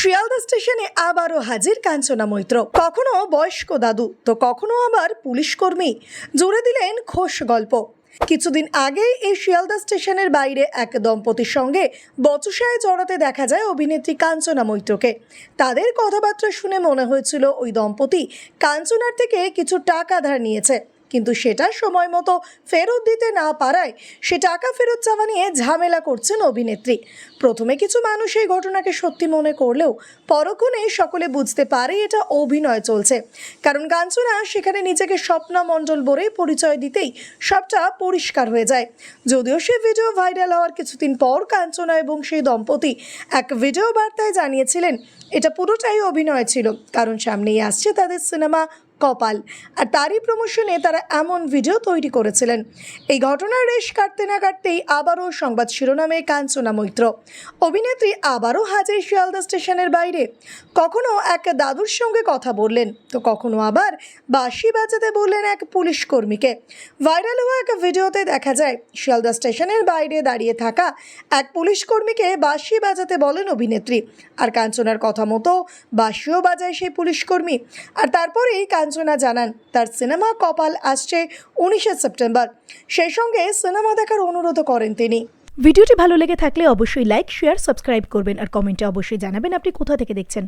শিয়ালদা স্টেশনে আবারও হাজির কাঞ্চনা মৈত্র। কখনো বয়স্ক দাদু, তো কখনো আবার পুলিশ কর্মী। জুড়ে দিলেন খোশ গল্প। কিছুদিন আগেই এই শিয়ালদা স্টেশনের বাইরে এক দম্পতির সঙ্গে বচসায় জড়াতে দেখা যায় অভিনেত্রী কাঞ্চনা মৈত্রকে। তাদের কথাবার্তা শুনে মনে হয়েছিল ওই দম্পতি কাঞ্চনার থেকে কিছু টাকা ধার নিয়েছে। কিন্তু সেটা সময় মতো ফেরত দিতে না পারায় সে টাকা ফেরত চাওয়া নিয়ে ঝামেলা করছেন অভিনেত্রী। প্রথমে কিছু মানুষ এই ঘটনাকে সত্যি মনে করলেও পরক্ষণে সকলে বুঝতে পারে এটা অভিনয় চলছে। কারণ কাঞ্চনা সেখানে নিজেকে স্বপ্না মণ্ডল বলে পরিচয় দিতেই সবটা পরিষ্কার হয়ে যায়। যদিও সে ভিডিও ভাইরাল হওয়ার কিছুদিন পর কাঞ্চনা এবং সেই দম্পতি এক ভিডিও বার্তায় জানিয়েছিলেন, এটা পুরোটাই অভিনয় ছিল। কারণ সামনেই আসছে তাদের সিনেমা কপাল। আর তারই প্রমোশনে তারা এমন ভিডিও তৈরি করেছিলেন। এই ঘটনার রেশ কাটতে না কাটতেই আবারও সংবাদ শিরোনামে কাঞ্চনা মৈত্র। অভিনেত্রী আবারও হাজির শিয়ালদা স্টেশনের বাইরে। কখনো এক দাদুর সঙ্গে কথা বললেন, তো কখনো আবার বাঁশি বাজাতে বললেন এক পুলিশ কর্মীকে। ভাইরাল হওয়া এক ভিডিওতে দেখা যায়, শিয়ালদা স্টেশনের বাইরে দাঁড়িয়ে থাকা এক পুলিশ কর্মীকে বাঁশি বাজাতে বলেন অভিনেত্রী। আর কাঞ্চনার কথা মতো বাঁশিও বাজায় সেই পুলিশ কর্মী। আর তারপরেই কাঞ্চনা জানান, তার সিনেমা কপাল আসছে উনিশে সেপ্টেম্বর। সেই সঙ্গে সিনেমা দেখার অনুরোধও করেন তিনি। ভিডিওটি ভালো লেগে থাকলে অবশ্যই লাইক, শেয়ার, সাবস্ক্রাইব করবেন আর কমেন্টে অবশ্যই জানাবেন আপনি কোথা থেকে দেখছেন।